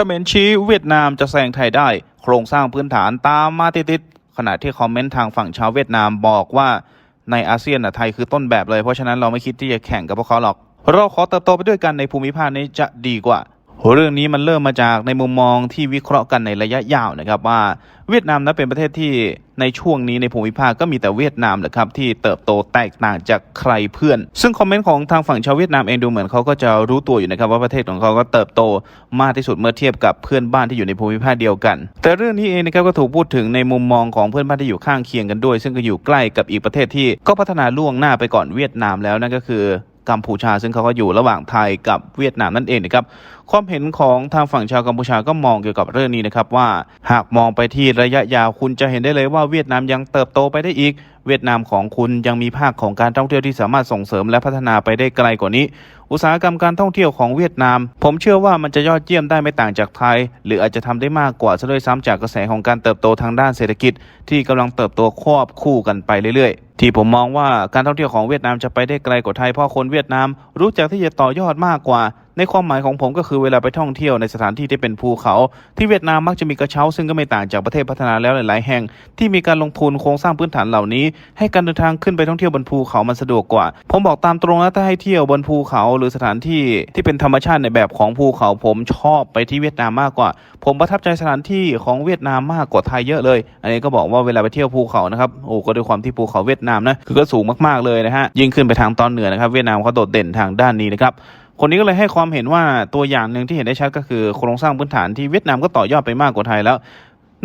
คอมเมนต์ชี้เวียดนามจะแซงไทยได้ โครงสร้างพื้นฐานตามมาติดๆขณะที่คอมเมนต์ทางฝั่งชาวเวียดนามบอกว่าในอาเซียนน่ะไทยคือต้นแบบเลยเพราะฉะนั้นเราไม่คิดที่จะแข่งกับพวกเขาหรอก เราขอเติบโตไปด้วยกันในภูมิภาคนี้จะดีกว่า เรื่องนี้มันเริ่มมาจากในมุมมองที่วิเคราะห์กันในระยะยาวนะครับว่าเวียดนามนั้นเป็นประเทศที่ในช่วงนี้ในภูมิภาคก็มีแต่เวียดนามแหละครับที่เติบโตแตกต่างจากใครเพื่อน ซึ่งคอมเมนต์ของทางฝั่งชาวเวียดนามเองดูเหมือนเขาก็จะรู้ตัวอยู่นะครับว่าประเทศของเขาก็เติบโตมากที่สุดเมื่อเทียบกับเพื่อนบ้านที่อยู่ในภูมิภาคเดียวกัน แต่เรื่องนี้เองนะครับก็ถูกพูดถึงในมุมมองของเพื่อนบ้านที่อยู่ข้างเคียงกันด้วย ซึ่งก็อยู่ใกล้กับอีกประเทศที่ก็พัฒนาล่วงหน้าไปก่อนเวียดนามแล้วนั่นก็คือ กัมพูชา ซึ่งเขาก็อยู่ระหว่างไทยกับเวียดนามนั่นเองนะครับความเห็นของทางฝั่งชาวกัมพูชาก็มองเกี่ยวกับเรื่องนี้นะครับว่า หากมองไปที่ระยะยาวคุณจะเห็นได้เลยว่าเวียดนามยังเติบโตไปได้อีก เวียดนามของคุณยังมีภาคของการท่องเที่ยวที่สามารถส่งเสริมและพัฒนาไปได้ไกลกว่านี้ อุตสาหกรรมการท่องเที่ยวของเวียดนาม ผมเชื่อว่ามันจะยอดเยี่ยมได้ไม่ต่างจากไทย หรืออาจจะทำได้มากกว่าซะด้วยซ้ำจากกระแสของการเติบโตทางด้านเศรษฐกิจ ที่กำลังเติบโตควบคู่กันไปเรื่อยๆ ที่ผมมองว่าการท่องเที่ยวของเวียดนามจะไปได้ไกลกว่าไทยเพราะคนเวียดนามรู้จักที่จะต่อยอดมากกว่า ในความหมายของผมก็คือเวลาไปท่องเที่ยวในสถานที่ที่เป็นภูเขา ที่เวียดนามมักจะมีกระเช้า ซึ่งก็ไม่ต่างจากประเทศพัฒนาแล้วหลาย ๆ แห่ง ที่มีการลงทุนโครงสร้างพื้นฐานเหล่านี้ ให้การเดินทางขึ้นไปท่องเที่ยวบนภูเขามันสะดวกกว่า ผมบอกตามตรงนะถ้าให้เที่ยวบนภูเขาหรือสถานที่ที่เป็นธรรมชาติในแบบของภูเขา ผมชอบไปที่เวียดนามมากกว่า ผมประทับใจสถานที่ของเวียดนามมากกว่าไทยเยอะเลย อันนี้ก็บอกว่าเวลาไปเที่ยวภูเขานะครับโอ้ก็ด้วยความที่ภูเขาเวียดนามนะคือก็สูงมากๆเลยนะฮะยิ่งขึ้นไปทางตอนเหนือนะครับเวียดนามเขาโดดเด่นทางด้านนี้นะครับ คนนี้ก็เลยให้ความเห็นว่าตัวอย่างหนึ่งที่เห็นได้ชัดก็คือโครงสร้างพื้นฐานที่เวียดนามก็ต่อยอดไปมากกว่าไทยแล้ว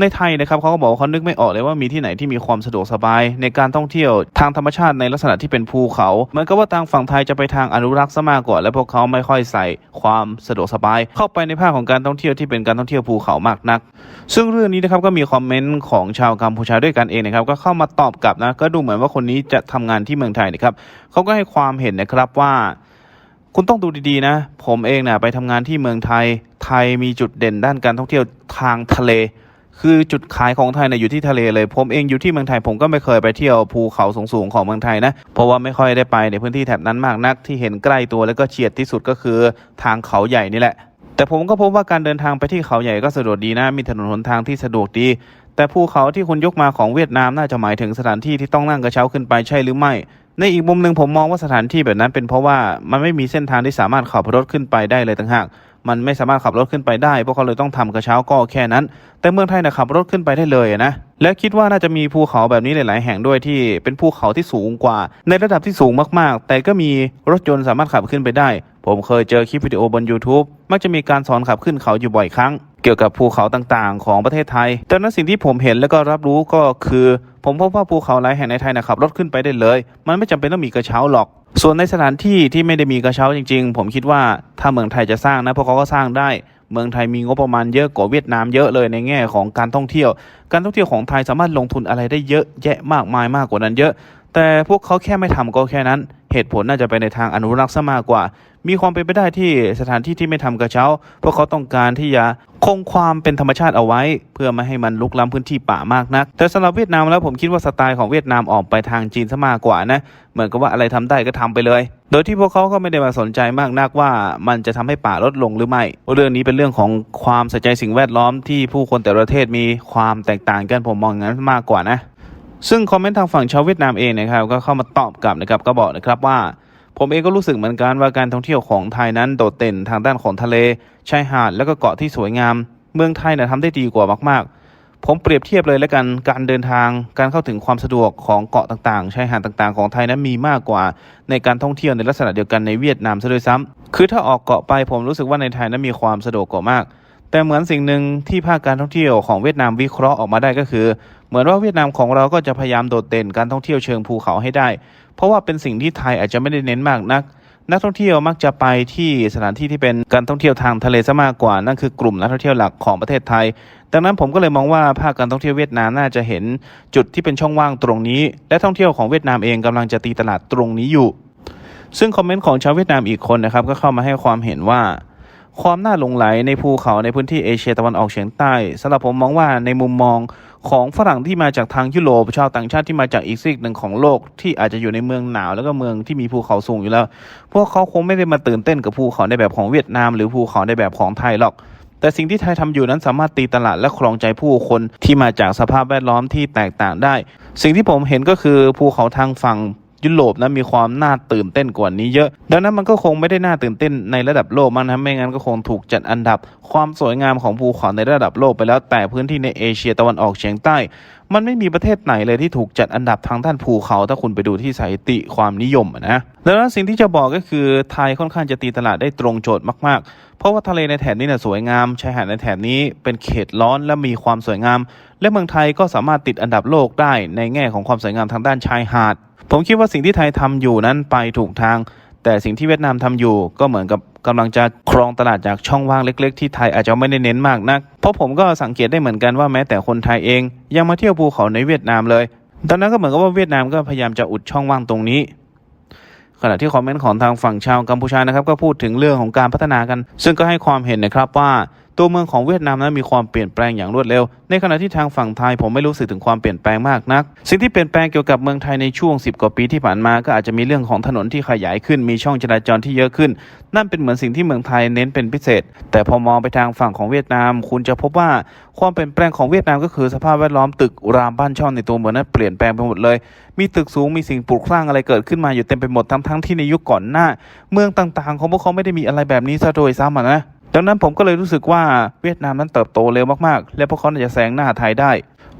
ในไทยนะครับเขาก็บอกว่าเขานึกไม่ออกเลยว่ามีที่ไหนที่มีความสะดวกสบาย ในการท่องเที่ยวทางธรรมชาติในลักษณะที่เป็นภูเขาเหมือนกับว่าทางฝั่งไทยจะไปทางอนุรักษ์ซะมากกว่าและพวกเขาไม่ค่อยใส่ความสะดวกสบาย เข้าไปในภาคของการท่องเที่ยวที่เป็นการท่องเที่ยวภูเขามากนัก ซึ่งเรื่องนี้นะครับก็มีคอมเมนต์ของชาวกัมพูชาด้วยกันเองนะครับก็เข้ามาตอบกลับนะก็ดูเหมือนว่าคนนี้จะทำงานที่เมืองไทยนะครับเขาก็ให้ความเห็นนะครับว่า คุณต้องดูดีๆนะ ผมเองนะไปทำงานที่เมืองไทย ไทยมีจุดเด่นด้านการท่องเที่ยวทางทะเล คือจุดขายของไทยนะอยู่ที่ทะเลเลย ผมเองอยู่ที่เมืองไทย ผมก็ไม่เคยไปเที่ยวภูเขาสูงๆของเมืองไทยนะ เพราะว่าไม่ค่อยได้ไปในพื้นที่แถบนั้นมากนัก ที่เห็นใกล้ตัวแล้วก็เฉียดที่สุดก็คือทางเขาใหญ่นี่แหละ แต่ผมก็พบว่าการเดินทางไปที่เขาใหญ่ก็สะดวกดีนะ มีถนนหนทางที่สะดวกดี แต่ภูเขาที่คุณยกมาของเวียดนามน่าจะหมายถึงสถานที่ที่ต้องนั่งกระเช้าขึ้นไปใช่หรือไม่ ในอีกมุมหนึ่งผมมองว่าสถานที่แบบนั้นเป็นเพราะว่ามันไม่มีเส้นทางที่สามารถขับรถขึ้นไปได้เลยต่างหาก มันไม่สามารถขับรถขึ้นไปได้เพราะเขาเลยต้องทำกระเช้าก็แค่นั้น แต่เมืองไทยนะขับรถขึ้นไปได้เลยนะและคิดว่าน่าจะมีภูเขาแบบนี้หลาย ๆ แห่งด้วยที่เป็นภูเขาที่สูงกว่า ในระดับที่สูงมาก ๆ แต่ก็มีรถยนต์สามารถขับขึ้นไปได้ ผมเคยเจอคลิปวิดีโอบน YouTube มักจะมีการสอนขับขึ้นเขาอยู่บ่อยครั้ง เกี่ยวกับภูเขาต่างๆ ของประเทศไทย แต่นั้นสิ่งที่ผมเห็นและก็รับรู้ก็คือ ผมพบว่าภูเขาหลายแห่งในไทยนะขับรถขึ้นไปได้เลย มันไม่จำเป็นต้องมีกระเช้าหรอก ส่วนในสถานที่ที่ไม่ได้มีกระเช้าจริง ๆ ผมคิดว่าถ้าเมืองไทยจะสร้างนะพวกเขาก็สร้างได้ เมืองไทยมีงบประมาณเยอะกว่าเวียดนามเยอะเลยในแง่ของการท่องเที่ยว การท่องเที่ยวของไทยสามารถลงทุนอะไรได้เยอะแยะมากมายมากกว่านั้นเยอะ แต่พวกเขาแค่ไม่ทำก็แค่นั้น เหตุผลน่าจะไปในทางอนุรักษ์ซะมากกว่า มีความเป็นไปได้ที่สถานที่ที่ไม่ทำกระเช้า พวกเขาต้องการที่จะคงความเป็นธรรมชาติเอาไว้ เพื่อไม่ให้มันลุกล้ำพื้นที่ป่ามากนัก แต่สำหรับเวียดนามแล้วผมคิดว่าสไตล์ของเวียดนามออกไปทางจีนซะมากกว่านะ เหมือนกับว่าอะไรทำได้ก็ทำไปเลย โดยที่พวกเขาก็ไม่ได้มาสนใจมากนักว่ามันจะทำให้ป่าลดลงหรือไม่ เรื่องนี้เป็นเรื่องของความใส่ใจสิ่งแวดล้อมที่ผู้คนแต่ละประเทศมีความแตกต่างกันผมมองอย่างนั้นมากกว่านะ ซึ่งคอมเมนต์ทางฝั่งชาวเวียดนามเองนะครับก็เข้ามาตอบกลับนะครับก็บอกนะครับว่า ผมเองก็รู้สึกเหมือนกันว่าการท่องเที่ยวของไทยนั้นโดดเด่นทางด้านของทะเลชายหาดแล้วก็เกาะที่สวยงาม เมืองไทยเนี่ยทำได้ดีกว่ามากๆ ผมเปรียบเทียบเลยแล้วกันการเดินทางการเข้าถึงความสะดวกของเกาะต่างๆชายหาดต่างๆของไทยนั้นมีมากกว่าในการท่องเที่ยวในลักษณะเดียวกันในเวียดนามซะด้วยซ้ำคือถ้าออกเกาะไปผมรู้สึกว่าในไทยนั้นมีความสะดวกกว่ามาก แต่เหมือนสิ่งหนึ่งที่ภาคการท่องเที่ยวของเวียดนามวิเคราะห์ออกมาได้ก็คือ เหมือนว่าเวียดนามของเราก็จะพยายามโดดเด่นการท่องเที่ยวเชิงภูเขาให้ได้ เพราะว่าเป็นสิ่งที่ไทยอาจจะไม่ได้เน้นมากนัก นักท่องเที่ยวมักจะไปที่สถานที่ที่เป็นการท่องเที่ยวทางทะเลซะมากกว่านั่นคือกลุ่มนักท่องเที่ยวหลักของประเทศไทย ดังนั้นผมก็เลยมองว่าภาคการท่องเที่ยวเวียดนามน่าจะเห็นจุดที่เป็นช่องว่างตรงนี้ และท่องเที่ยวของเวียดนามเองกำลังจะตีตลาดตรงนี้อยู่ ซึ่งคอมเมนต์ของชาวเวียดนามอีกคนนะครับก็เข้ามาให้ความเห็นว่า ความน่าหลงไหลในภูเขาในพื้นที่เอเชียตะวันออกเฉียงใต้สำหรับผมมองว่าในมุมมองของฝรั่งที่มาจากทางยุโรปชาวต่างชาติที่มาจากอีกซีกหนึ่งของโลก ที่อาจจะอยู่ในเมืองหนาวแล้วก็เมืองที่มีภูเขาสูงอยู่แล้ว พวกเขาคงไม่ได้มาตื่นเต้นกับภูเขาในแบบของเวียดนาม หรือภูเขาในแบบของไทยหรอกแแต่สิ่งที่ไทยทำอยู่นั้นสามารถตีตลาดและครองใจผู้คนที่มาจากสภาพแวดล้อมที่แตกต่างได้ สิ่งที่ผมเห็นก็คือภูเขาทางฝั่ง ยุโรปนะมีความน่าตื่นเต้นกว่านี้เยอะ ดังนั้นมันก็คงไม่ได้น่าตื่นเต้นในระดับโลกมั้งนะไม่งั้นก็คงถูกจัดอันดับ ความสวยงามของภูเขาในระดับโลกไปแล้ว แต่พื้นที่ในเอเชียตะวันออกเฉียงใต้ มันไม่มีประเทศไหนเลยที่ถูกจัดอันดับทางด้านภูเขา ถ้าคุณไปดูที่สถิติความนิยมนะดังนั้นสิ่งที่จะบอกก็คือไทยค่อนข้างจะตีตลาดได้ตรงโจทย์มากๆ เพราะว่าทะเลในแถบนี้เนี่ยสวยงามชายหาดในแถบนี้เป็นเขตร้อนและมีความสวยงาม และเมืองไทยก็สามารถติดอันดับโลกได้ในแง่ของความสวยงามทางด้านชายหาด ผมคิดว่าสิ่งที่ไทยทำอยู่นั้นไปถูกทาง แต่สิ่งที่เวียดนามทำอยู่ก็เหมือนกับกำลังจะครองตลาดจากช่องว่างเล็ก ๆ ที่ไทยอาจจะไม่ได้เน้นมากนัก เพราะผมก็สังเกตได้เหมือนกันว่าแม้แต่คนไทยเอง ยังมาเที่ยวภูเขาในเวียดนามเลยดังนั้นก็เหมือนกับว่าเวียดนามก็พยายามจะอุดช่องว่างตรงนี้ขณะที่คอมเมนต์ของทางฝั่งชาวกัมพูชานะครับก็พูดถึงเรื่องของการพัฒนากัน ซึ่งก็ให้ความเห็นนะครับว่า ตัวเมืองของเวียดนามนั้นมีความเปลี่ยนแปลงอย่างรวดเร็ว ในขณะที่ทางฝั่งไทยผมไม่รู้สึกถึงความเปลี่ยนแปลงมากนัก สิ่งที่เปลี่ยนแปลงเกี่ยวกับเมืองไทยในช่วง 10 กว่าปีที่ผ่านมาก็อาจจะมีเรื่องของถนนที่ขยายขึ้น มีช่องจราจรที่เยอะขึ้น นั่นเป็นเหมือนสิ่งที่เมืองไทยเน้นเป็นพิเศษ แต่พอมองไปทางฝั่งของเวียดนาม คุณจะพบว่าความเปลี่ยนแปลงของเวียดนามก็คือสภาพแวดล้อมตึกรามบ้านช่องในตัวเมืองนั้นเปลี่ยนแปลงไปหมดเลย มีตึกสูงมีสิ่งปลูกสร้างอะไรเกิดขึ้นมาอยู่เต็มไปหมดทั้งทั้งที่ในยุคก่อนหน้า เมืองต่างๆ ของพวกเขาไม่ได้มีอะไรแบบนี้ซะโดยซ้ำนะ ดังนั้นผมก็เลยรู้สึกว่าเวียดนามนั้นเติบโตเร็วมากๆ และพวกเขาน่าจะแซงหน้าไทยได้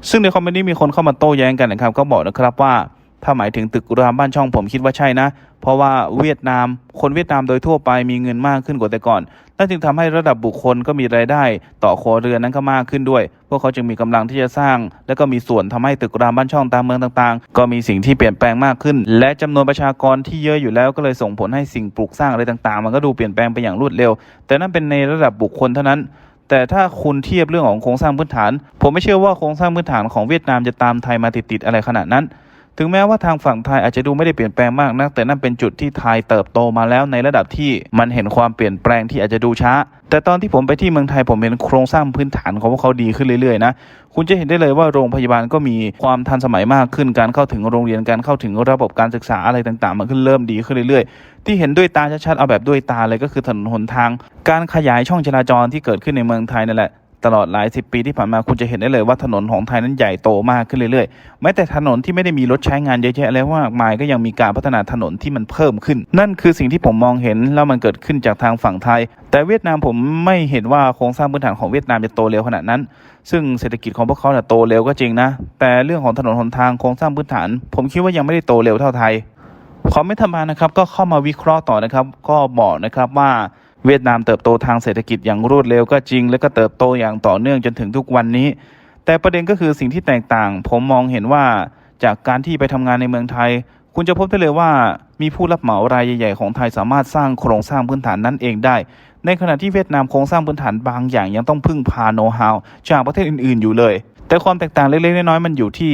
ซึ่งในคอมเมนต์นี้มีคนเข้ามาโต้แย้งกันนะครับ ก็บอกนะครับว่า ถ้าหมายถึงตึกรามบ้านช่องผมคิดว่าใช่นะ เพราะว่าเวียดนาม คนเวียดนามโดยทั่วไปมีเงินมากขึ้นกว่าแต่ก่อน นั่นจึงทำให้ระดับบุคคลก็มีรายได้ ต่อครัวเรือนนั้นก็มากขึ้นด้วย พวกเขาจึงมีกำลังที่จะสร้าง และก็มีส่วนทำให้ตึกรามบ้านช่องตามเมืองต่างๆ ก็มีสิ่งที่เปลี่ยนแปลงมากขึ้น และจำนวนประชากรที่เยอะอยู่แล้วก็เลยส่งผลให้สิ่งปลูกสร้างอะไรต่างๆ มันก็ดูเปลี่ยนแปลงไปอย่างรวดเร็ว แต่นั่นเป็นในระดับบุคคลเท่านั้นแต่ถ้าคุณเทียบเรื่องของโครงสร้างพื้นฐาน ผมไม่เชื่อว่าโครงสร้างพื้นฐานของเวียดนามจะตามไทยมาติดๆอะไรขนาดนั้น ถึงแม้ว่าทางฝั่งไทยอาจจะดูไม่ได้เปลี่ยนแปลงมากนัก แต่นั่นเป็นจุดที่ไทยเติบโตมาแล้วในระดับที่มันเห็นความเปลี่ยนแปลงที่อาจจะดูช้า แต่ตอนที่ผมไปที่เมืองไทยผมเห็นโครงสร้างพื้นฐานของพวกเขาดีขึ้นเรื่อยๆนะคุณจะเห็นได้เลยว่าโรงพยาบาลก็มีความทันสมัยมากขึ้นการเข้าถึงโรงเรียนการเข้าถึงระบบการศึกษาอะไรต่างๆ มันขึ้นเริ่มดีขึ้นเรื่อยๆ ที่เห็นด้วยตาชัดๆเอาแบบด้วยตาเลยก็คือถนนหนทาง การขยายช่องจราจรที่เกิดขึ้นในเมืองไทยนั่นแหละ ตลอดหลายสิบปีที่ผ่านมาคุณจะเห็นได้เลยว่าถนนของไทยนั้นใหญ่โตมากขึ้นเรื่อยๆ แม้แต่ถนนที่ไม่ได้มีรถใช้งานเยอะแยะแล้วมากมายก็ยังมีการพัฒนาถนนที่มันเพิ่มขึ้น นั่นคือสิ่งที่ผมมองเห็นแล้วมันเกิดขึ้นจากทางฝั่งไทย แต่เวียดนามผมไม่เห็นว่าโครงสร้างพื้นฐานของเวียดนามจะโตเร็วขนาดนั้น ซึ่งเศรษฐกิจของพวกเขาเนี่ยโตเร็วก็จริงนะ แต่เรื่องของถนนหนทางโครงสร้างพื้นฐาน ผมคิดว่ายังไม่ได้โตเร็วเท่าไทยคอมเมนต์ธรรมานะครับก็เข้ามาวิเคราะห์ต่อนะครับ ก็บอกนะครับว่า เวียดนามเติบโตทางเศรษฐกิจอย่างรวดเร็วก็จริง และก็เติบโตอย่างต่อเนื่องจนถึงทุกวันนี้ แต่ประเด็นก็คือสิ่งที่แตกต่าง ผมมองเห็นว่าจากการที่ไปทำงานในเมืองไทย คุณจะพบได้เลยว่ามีผู้รับเหมารายใหญ่ ๆ ของไทยสามารถสร้างโครงสร้างพื้นฐานนั้นเองได้ ในขณะที่เวียดนามโครงสร้างพื้นฐานบางอย่างยังต้องพึ่งพาโน้ตฮาวจากประเทศอื่นๆอยู่เลย แต่ความแตกต่างเล็กๆน้อยๆมันอยู่ที่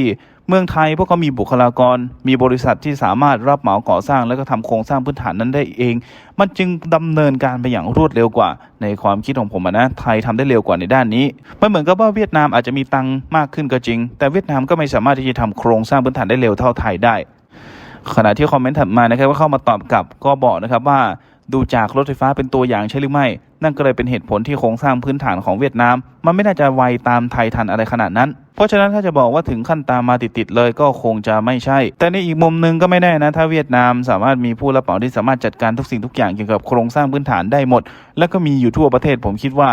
เมืองไทยพวกเขามีบุคลากร มีบริษัทที่สามารถรับเหมาก่อสร้างและก็ทำโครงสร้างพื้นฐานนั้นได้เอง มันจึงดำเนินการไปอย่างรวดเร็วกว่า ในความคิดของผมนะไทยทำได้เร็วกว่าในด้านนี้มันเหมือนกับว่าเวียดนามอาจจะมีตังมากขึ้นก็จริง แต่เวียดนามก็ไม่สามารถที่จะทำโครงสร้างพื้นฐานได้เร็วเท่าไทยได้ ขณะที่คอมเมนต์ถัดมานะครับก็เข้ามาตอบกลับก็บอกนะครับว่าดูจากรถไฟฟ้าเป็นตัวอย่างใช่หรือไม่ นั่นก็เลยเป็นเหตุผลที่โครงสร้างพื้นฐานของเวียดนาม มันไม่น่าจะไวตามไทยทันอะไรขนาดนั้น เพราะฉะนั้นถ้าจะบอกว่าถึงขั้นตามมาติดๆเลยก็คงจะไม่ใช่ แต่ในอีกมุมหนึ่งก็ไม่แน่นะถ้าเวียดนามสามารถมีผู้รับเหมาที่สามารถจัดการทุกสิ่งทุกอย่างเกี่ยวกับโครงสร้างพื้นฐานได้หมด และก็มีอยู่ทั่วประเทศผมคิดว่า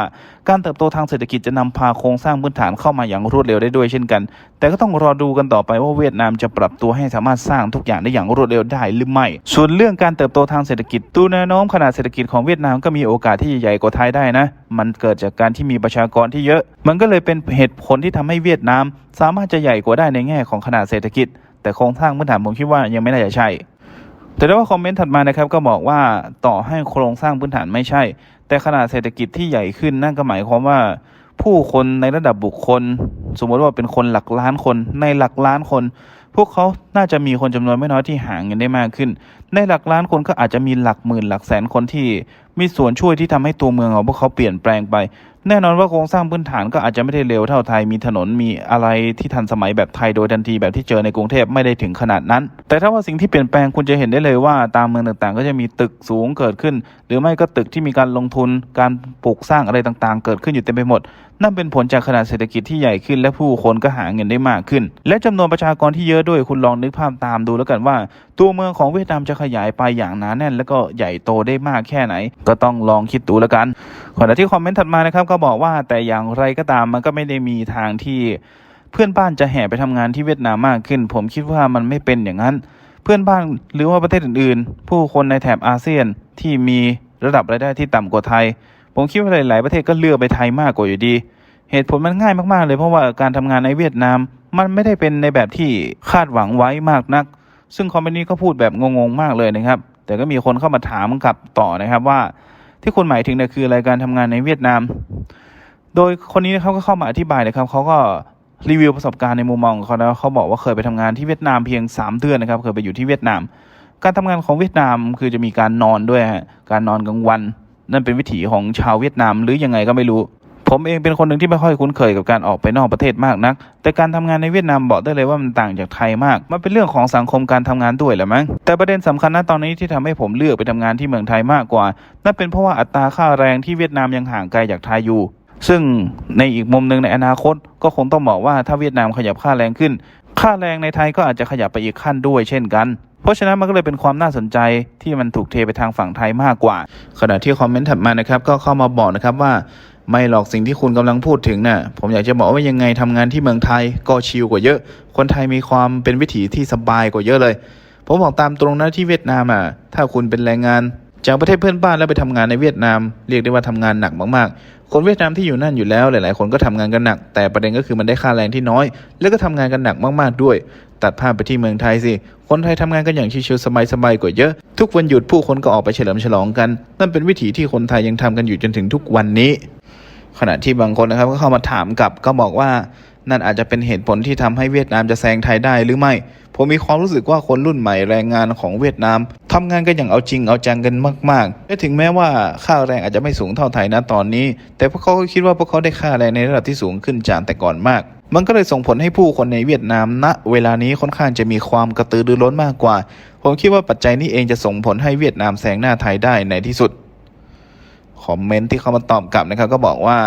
การเติบโตทางเศรษฐกิจจะนำพาโครงสร้างพื้นฐานเข้ามาอย่างรวดเร็วได้ด้วยเช่นกัน แต่ก็ต้องรอดูกันต่อไปว่าเวียดนามจะปรับตัวให้สามารถสร้างทุกอย่างได้อย่างรวดเร็วได้หรือไม่ ส่วนเรื่องการเติบโตทางเศรษฐกิจตูแนวโน้มขนาดเศรษฐกิจของเวียดนามก็มีโอกาสที่จะใหญ่กว่าไทยได้นะมันเกิดจากการที่มีประชากรที่เยอะ มันก็เลยเป็นเหตุผลที่ทำให้เวียดนาม สามารถจะใหญ่กว่าได้ในแง่ของขนาดเศรษฐกิจ แต่โครงสร้างพื้นฐานผมคิดว่ายังไม่น่าจะใช่ แต่ได้ว่าคอมเมนต์ถัดมานะครับก็บอกว่าต่อให้โครงสร้างพื้นฐานไม่ใช่ แต่ขนาดเศรษฐกิจที่ใหญ่ขึ้นนั่นก็หมายความว่าผู้คนในระดับบุคคล สมมติว่าเป็นคนหลักล้านคนในหลักล้านคน พวกเขาน่าจะมีคนจำนวนไม่น้อยที่หาเงินได้มากขึ้น ในหลักล้านคนก็อาจจะมีหลักหมื่นหลักแสนคนที่ มีส่วนช่วยที่ทำให้ตัวเมืองของพวกเขาเปลี่ยนแปลงไป แน่นอนว่าโครงสร้างพื้นฐานก็อาจจะไม่ได้เร็วเท่าไทย มีถนนมีอะไรที่ทันสมัยแบบไทยโดยทันทีแบบที่เจอในกรุงเทพไม่ได้ถึงขนาดนั้น แต่ถ้าว่าสิ่งที่เปลี่ยนแปลงคุณจะเห็นได้เลยว่าตามเมืองต่างๆ ก็จะมีตึกสูงเกิดขึ้น หรือไม่ก็ตึกที่มีการลงทุนการปลูกสร้างอะไรต่างๆ เกิดขึ้นอยู่เต็มไปหมด นั่นเป็นผลจากขนาดเศรษฐกิจที่ใหญ่ขึ้น และผู้คนก็หาเงินได้มากขึ้น และจำนวนประชากรที่เยอะด้วยคุณลองนึกภาพตามดูแล้วกันว่า ตัวเมืองของเวียดนามจะขยายไปอย่างหนาแน่น แล้วก็ใหญ่โตได้มากแค่ไหน ก็ต้องลองคิดดูแล้วกันขณะที่คอมเมนต์ถัดมานะครับก็บอกว่าแต่อย่างไรก็ตามมันก็ไม่ได้มีทางที่เพื่อนบ้านจะแห่ไปทำงานที่เวียดนามมากขึ้น ผมคิดว่ามันไม่เป็นอย่างนั้น เพื่อนบ้านหรือว่าประเทศอื่นๆ ผู้คนในแถบอาเซียนที่มีระดับรายได้ที่ต่ำกว่าไทย ผมคิดว่าหลาย ๆ ประเทศก็เลือกไปไทยมากกว่าอยู่ดี เหตุผลมันง่ายมาก ๆ เลยเพราะว่าการทำงานในเวียดนาม มันไม่ได้เป็นในแบบที่คาดหวังไว้มากนัก ซึ่งคอมเมนต์นี้ก็พูดแบบงง ๆ มากเลยนะครับ แต่ก็มีคนเข้ามาถามกลับต่อนะครับว่าที่คุณหมายถึงเนี่ยคืออะไรการทำงานในเวียดนาม โดยคนนี้นะครับก็เข้ามาอธิบายนะครับเขาก็รีวิวประสบการณ์ในมุมมองของเขานะเขาบอกว่าเคยไปทำงานที่เวียดนามเพียง 3 เดือนนะครับ เคยไปอยู่ที่เวียดนาม การทำงานของเวียดนามคือจะมีการนอนด้วยฮะ การนอนกลางวัน นั่นเป็นวิถีของชาวเวียดนามหรือยังไงก็ไม่รู้ ผมเองเป็นคนหนึ่งที่ไม่ค่อยคุ้นเคยกับการออกไปนอกประเทศมากนัก แต่การทำงานในเวียดนามบอกได้เลยว่ามันต่างจากไทยมาก มันเป็นเรื่องของสังคมการทำงานด้วยแหละมั้ง แต่ประเด็นสำคัญนะตอนนี้ที่ทำให้ผมเลือกไปทำงานที่เมืองไทยมากกว่า นั่นเป็นเพราะว่าอัตราค่าแรงที่เวียดนามยังห่างไกลจากไทยอยู่ ซึ่งในอีกมุมหนึ่งในอนาคต ก็คงต้องบอกว่าถ้าเวียดนามขยับค่าแรงขึ้น ค่าแรงในไทยก็อาจจะขยับไปอีกขั้นด้วยเช่นกัน เพราะฉะนั้นมันก็เลยเป็นความน่าสนใจที่มันถูกเทไปทางฝั่งไทยมากกว่า ขณะที่คอมเมนต์ถัดมานะครับก็เข้ามาบอกนะครับว่าไม่หรอกสิ่งที่คุณกำลังพูดถึงน่ะผมอยากจะบอกว่ายังไงทำงานที่เมืองไทยก็ชิลกว่าเยอะ คนไทยมีความเป็นวิถีที่สบายกว่าเยอะเลย ผมบอกตามตรงนะที่เวียดนามอะถ้าคุณเป็นแรงงาน จากประเทศเพื่อนบ้านแล้วไปทำงานในเวียดนาม เรียกได้ว่าทำงานหนักมากๆ คนเวียดนามที่อยู่นั่นอยู่แล้วหลาย ๆ คนก็ทำงานกันหนัก แต่ประเด็นก็คือมันได้ค่าแรงที่น้อย แล้วก็ทำงานกันหนักมากๆด้วย ตัดภาพไปที่เมืองไทยสิ คนไทยทำงานกันอย่างชิลๆสบายๆกว่าเยอะ ทุกวันหยุดผู้คนก็ออกไปเฉลิมฉลองกัน นั่นเป็นวิถีที่คนไทยยังทำกันอยู่จนถึงทุกวันนี้ ขณะที่บางคนนะครับก็เข้ามาถามกลับก็บอกว่านั่นอาจจะเป็นเหตุผลที่ทำให้เวียดนามจะแซงไทยได้หรือไม่ ผมมีความรู้สึกว่าคนรุ่นใหม่แรงงานของเวียดนามทำงานกันอย่างเอาจริงเอาจังกันมากๆ และถึงแม้ว่าค่าแรงอาจจะไม่สูงเท่าไทยนะตอนนี้ แต่พวกเขาก็คิดว่าพวกเขาได้ค่าแรงในระดับที่สูงขึ้นจากแต่ก่อนมาก มันก็เลยส่งผลให้ผู้คนในเวียดนามณเวลานี้ค่อนข้างจะมีความกระตือรือร้นมากกว่า ผมคิดว่าปัจจัยนี้เองจะส่งผลให้เวียดนามแซงหน้าไทยได้ในที่สุด คอมเมนต์ที่เขามาตอบกลับนะครับก็บอกว่า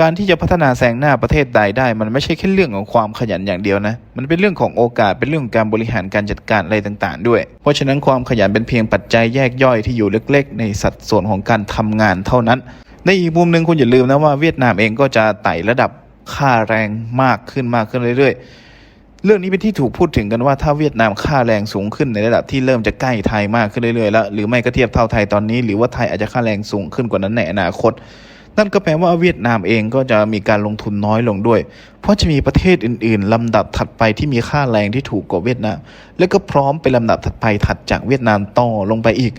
การที่จะพัฒนาแซงหน้าประเทศใดได้ มันไม่ใช่แค่เรื่องของความขยันอย่างเดียวนะ มันเป็นเรื่องของโอกาส เป็นเรื่องของการบริหารการจัดการอะไรต่างๆ ด้วย เพราะฉะนั้นความขยันเป็นเพียงปัจจัยแยกย่อยที่อยู่เล็ก ๆ ในสัดส่วนของการทำงานเท่านั้น ในอีกมุมหนึ่งคุณอย่าลืมนะว่าเวียดนามเองก็จะไต่ระดับ ค่าแรงมากขึ้นมากขึ้นเรื่อยๆ เรื่องนี้เป็นที่ถูกพูดถึงกันว่าถ้าเวียดนามค่าแรงสูงขึ้นในระดับที่เริ่มจะใกล้ไทยมากขึ้นเรื่อยๆแล้วหรือไม่ก็เทียบเท่าไทยตอนนี้ หรือว่าไทยอาจจะค่าแรงสูงขึ้นกว่านั้นในอนาคต นั่นก็แปลว่าเวียดนามเองก็จะมีการลงทุนน้อยลงด้วย เพราะจะมีประเทศอื่นๆลำดับถัดไปที่มีค่าแรงที่ถูกกว่าเวียดนาม และก็พร้อมเป็นลำดับถัดไปถัดจากเวียดนามต่อลงไปอีก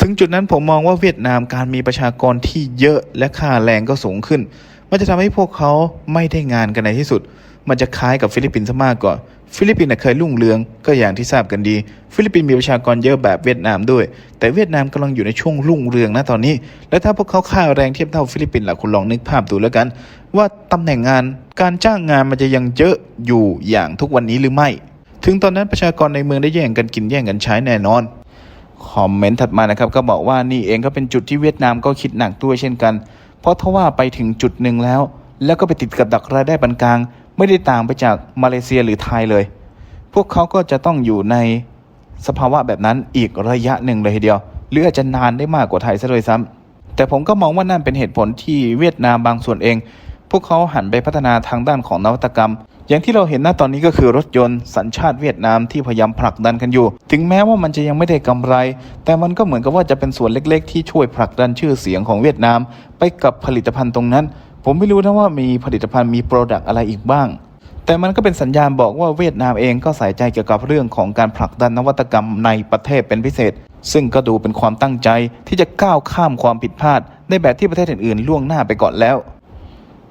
ถึงจุดนั้นผมมองว่าเวียดนามการมีประชากรที่เยอะและค่าแรงก็สูงขึ้น มันจะทำให้พวกเขาไม่ได้งานกันในที่สุด มันจะคล้ายกับฟิลิปปินส์ซะมากกว่าฟิลิปปินส์เคยรุ่งเรืองก็อย่างที่ทราบกันดี ฟิลิปปินส์มีประชากรเยอะแบบเวียดนามด้วย แต่เวียดนามกำลังอยู่ในช่วงรุ่งเรืองนะตอนนี้ และถ้าพวกเขาค่าแรงเทียบเท่าฟิลิปปินส์ล่ะคุณลองนึกภาพดูแล้วกัน ว่าตำแหน่งงานการจ้างงานมันจะยังเยอะอยู่อย่างทุกวันนี้หรือไม่ ถึงตอนนั้นประชากรในเมืองได้แย่งกันกินแย่งกันใช้แน่นอนคอมเมนต์ถัดมานะครับก็บอกว่านี่เองก็เป็นจุดที่เวียดนามก็คิดหนักด้วยเช่นกัน เพราะถ้าว่าไปถึงจุดหนึ่งแล้ว แล้วก็ไปติดกับดักรายได้ปานกลาง ไม่ได้ต่างไปจากมาเลเซียหรือไทยเลย พวกเขาก็จะต้องอยู่ในสภาวะแบบนั้นอีกระยะหนึ่งเลยทีเดียว หรืออาจจะนานได้มากกว่าไทยซะเลยซ้ำแต่ผมก็มองว่านั่นเป็นเหตุผลที่เวียดนามบางส่วนเอง พวกเขาหันไปพัฒนาทางด้านของนวัตกรรม อย่างที่เราเห็นณตอนนี้ก็คือรถยนต์สัญชาติเวียดนามที่พยายามผลักดันกันอยู่ ถึงแม้ว่ามันจะยังไม่ได้กำไร แต่มันก็เหมือนกับว่าจะเป็นส่วนเล็ก ๆ ที่ช่วยผลักดันชื่อเสียงของเวียดนาม ไปกับผลิตภัณฑ์ตรงนั้น ผมไม่รู้นะว่ามีผลิตภัณฑ์มีโปรดักต์อะไรอีกบ้างแต่มันก็เป็นสัญญาณบอกว่าเวียดนามเองก็ใส่ใจเกี่ยวกับเรื่องของการผลักดันนวัตกรรมในประเทศเป็นพิเศษ ซึ่งก็ดูเป็นความตั้งใจที่จะก้าวข้ามความผิดพลาด ในแบบที่ประเทศอื่นๆล่วงหน้าไปก่อนแล้ว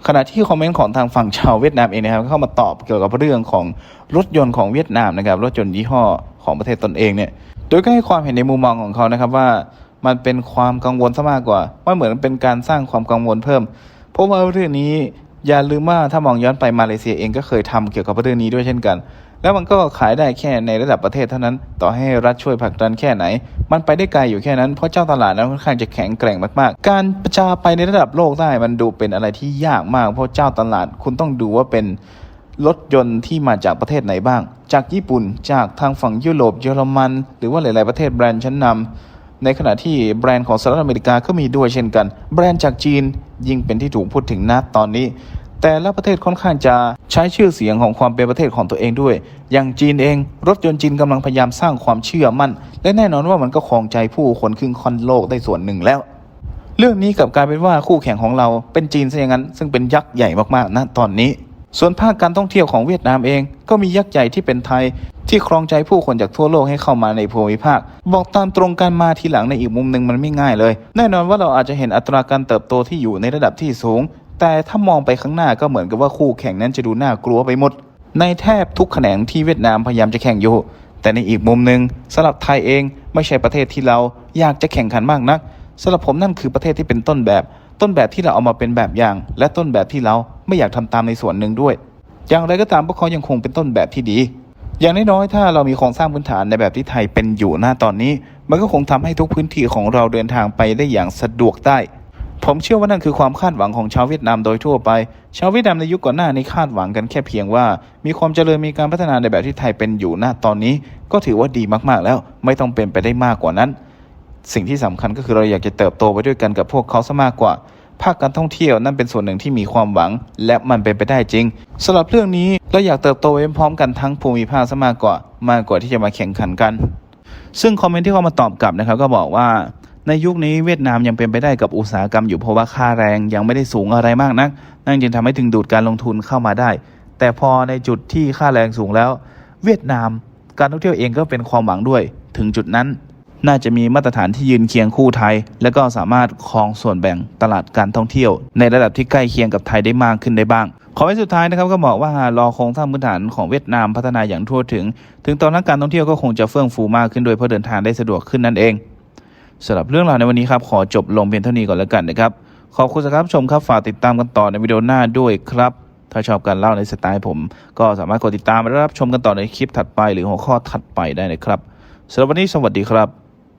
ขณะที่คอมเมนต์ของทางฝั่งชาวเวียดนามเองนะครับเข้ามาตอบเกี่ยวกับเรื่องของรถยนต์ของเวียดนามนะครับรถยนต์ยี่ห้อของประเทศตนเองเนี่ยโดยก็ให้ความเห็นในมุมมองของเขานะครับว่ามันเป็นความกังวลซะมากกว่าว่าเหมือนเป็นการสร้างความกังวลเพิ่ม เพราะว่าเรื่องนี้อย่าลืมว่าถ้ามองย้อนไปมาเลเซียเองก็เคยทำเกี่ยวกับเรื่องนี้ด้วยเช่นกัน แล้วมันก็ขายได้แค่ในระดับประเทศเท่านั้น ต่อให้รัฐช่วยผลักดันแค่ไหน มันไปได้ไกลอยู่แค่นั้น เพราะเจ้าตลาดนั้นค่อนข้างจะแข็งแกร่งมากๆ การประชาไปในระดับโลกได้มันดูเป็นอะไรที่ยากมาก เพราะเจ้าตลาดคุณต้องดูว่าเป็นรถยนต์ที่มาจากประเทศไหนบ้าง จากญี่ปุ่น จากทางฝั่งยุโรป เยอรมัน หรือว่าหลาย ๆประเทศแบรนด์ชั้นนำในขณะที่แบรนด์ของสหรัฐอเมริกาก็มีด้วยเช่นกัน แบรนด์จากจีนยิ่งเป็นที่ถูกพูดถึงณตอนนี้ แต่ละประเทศค่อนข้างจะใช้ชื่อเสียงของความเป็นประเทศของตัวเองด้วย อย่างจีนเอง รถยนต์จีนกำลังพยายามสร้างความเชื่อมั่น และแน่นอนว่ามันก็ครองใจผู้คนครึ่งคอนโลกได้ส่วนหนึ่งแล้ว เรื่องนี้กับกลายเป็นว่าคู่แข่งของเราเป็นจีนซะอย่างนั้น ซึ่งเป็นยักษ์ใหญ่มากๆณตอนนี้ ส่วนภาคการท่องเที่ยวของเวียดนามเอง ก็มียักษ์ใหญ่ที่เป็นไทย ที่ครองใจผู้คนจากทั่วโลกให้เข้ามาในภูมิภาค บอกตามตรงการมาทีหลังในอีกมุมหนึ่งมันไม่ง่ายเลย แน่นอนว่าเราอาจจะเห็นอัตราการเติบโตที่อยู่ในระดับที่สูง แต่ถ้ามองไปข้างหน้าก็เหมือนกับว่าคู่แข่งนั้นจะดูน่ากลัวไปหมด ในแทบทุกแขนงที่เวียดนามพยายามจะแข่งอยู่ แต่ในอีกมุมหนึ่งสำหรับไทยเองไม่ใช่ประเทศที่เราอยากจะแข่งขันมากนักสำหรับผมนั่นคือประเทศที่เป็นต้นแบบ ต้นแบบที่เราเอามาเป็นแบบอย่าง และต้นแบบที่เราไม่อยากทำตามในส่วนหนึ่งด้วย อย่างไรก็ตามพวกเขายังคงเป็นต้นแบบที่ดี อย่างน้อยๆถ้าเรามีโครงสร้างพื้นฐานในแบบที่ไทยเป็นอยู่หน้าตอนนี้ มันก็คงทำให้ทุกพื้นที่ของเราเดินทางไปได้อย่างสะดวกได้ ผมเชื่อว่านั่นคือความคาดหวังของชาวเวียดนามโดยทั่วไป ชาวเวียดนามในยุคก่อนหน้านี้คาดหวังกันแค่เพียงว่า มีความเจริญมีการพัฒนาในแบบที่ไทยเป็นอยู่ณตอนนี้ ก็ถือว่าดีมากๆแล้ว ไม่ต้องเป็นไปได้มากกว่านั้น สิ่งที่สำคัญก็คือเราอยากจะเติบโตไปด้วยกันกับพวกเขาซะมากกว่า ภาคการท่องเที่ยวนั่นเป็นส่วนหนึ่งที่มีความหวัง และมันเป็นไปได้จริงสำหรับเรื่องนี้เราอยากเติบโตไปพร้อมกันทั้งภูมิภาคซะมากกว่า มากกว่าที่จะมาแข่งขันกัน ซึ่งคอมเมนต์ที่เขามาตอบกลับนะครับก็บอกว่า ในยุคนี้เวียดนามยังเป็นไปได้กับอุตสาหกรรมอยู่เพราะว่าค่าแรงยังไม่ได้สูงอะไรมากนัก นั่นจึงทำให้ถึงดูดการลงทุนเข้ามาได้ แต่พอในจุดที่ค่าแรงสูงแล้ว เวียดนามการท่องเที่ยวเองก็เป็นความหวังด้วย ถึงจุดนั้น น่าจะมีมาตรฐานที่ยืนเคียงคู่ไทย และก็สามารถครองส่วนแบ่งตลาดการท่องเที่ยว ในระดับที่ใกล้เคียงกับไทยได้มากขึ้นได้บ้างขอไว้สุดท้ายนะครับก็บอกว่ารอโครงสร้างพื้นฐานของเวียดนามพัฒนาอย่างทั่วถึง ถึงตอนนั้นการท่องเที่ยวก็คงจะเฟื่องฟูมากขึ้นโดยเพราะเดินทางได้สะดวกขึ้นนั่นเอง สำหรับเรื่องราวในวันนี้ครับขอจบลงเพียงเท่านี้ก่อนแล้วกันนะครับขอบคุณสำหรับชมครับฝากติดตามกันต่อในวิดีโอหน้าด้วยครับถ้าชอบการเล่าในสไตล์ผม ก็สามารถกดติดตามและรับชมกันต่อในคลิปถัดไป หรือหัวข้อถัดไปได้นะครับสำหรับวันนี้สวัสดีครับ